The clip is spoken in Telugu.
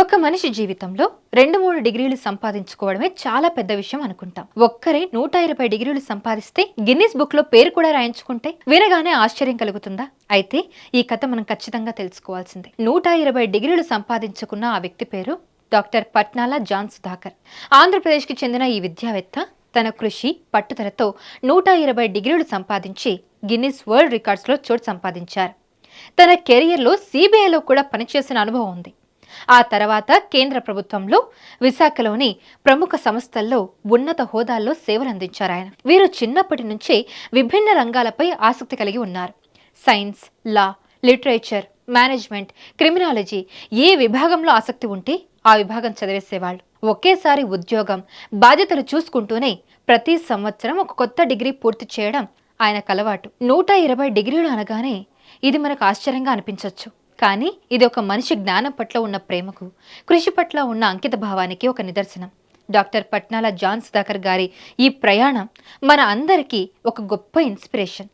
ఒక మనిషి జీవితంలో రెండు మూడు డిగ్రీలు సంపాదించుకోవడమే చాలా పెద్ద విషయం అనుకుంటాం. ఒక్కరే నూట ఇరవై డిగ్రీలు సంపాదిస్తే గిన్నీస్ బుక్లో పేరు కూడా రాయించుకుంటే వినగానే ఆశ్చర్యం కలుగుతుందా? అయితే ఈ కథ మనం ఖచ్చితంగా తెలుసుకోవాల్సిందే. నూట ఇరవై డిగ్రీలు సంపాదించుకున్న ఆ వ్యక్తి పేరు డాక్టర్ పట్నాల జాన్ సుధాకర్. ఆంధ్రప్రదేశ్కి చెందిన ఈ విద్యావేత్త తన కృషి పట్టుదలతో నూట ఇరవై డిగ్రీలు సంపాదించి గిన్నిస్ వరల్డ్ రికార్డ్స్లో చోటు సంపాదించారు. తన కెరియర్లో సిబిఐలో కూడా పనిచేసిన అనుభవం ఉంది. ఆ తర్వాత కేంద్ర ప్రభుత్వంలో విశాఖలోని ప్రముఖ సంస్థల్లో ఉన్నత హోదాల్లో సేవలందించారు ఆయన. వీరు చిన్నప్పటి నుంచే విభిన్న రంగాలపై ఆసక్తి కలిగి ఉన్నారు. Science law literature management criminology ఏ విభాగంలో ఆసక్తి ఉంటే ఆ విభాగం చదివేసేవాళ్ళు. ఒకేసారి ఉద్యోగం బాధ్యతలు చూసుకుంటూనే ప్రతి సంవత్సరం ఒక కొత్త డిగ్రీ పూర్తి చేయడం ఆయనకు అలవాటు నూట ఇరవై డిగ్రీలు అనగానే ఇది మనకు ఆశ్చర్యంగా అనిపించవచ్చు కానీ ఇది ఒక మనిషి జ్ఞానం పట్ల ఉన్న ప్రేమకు కృషి పట్ల ఉన్న అంకిత భావానికి ఒక నిదర్శనం. డాక్టర్ పట్నాల జాన్ సుధాకర్ గారి ఈ ప్రయాణం మన అందరికీ ఒక గొప్ప ఇన్స్పిరేషన్.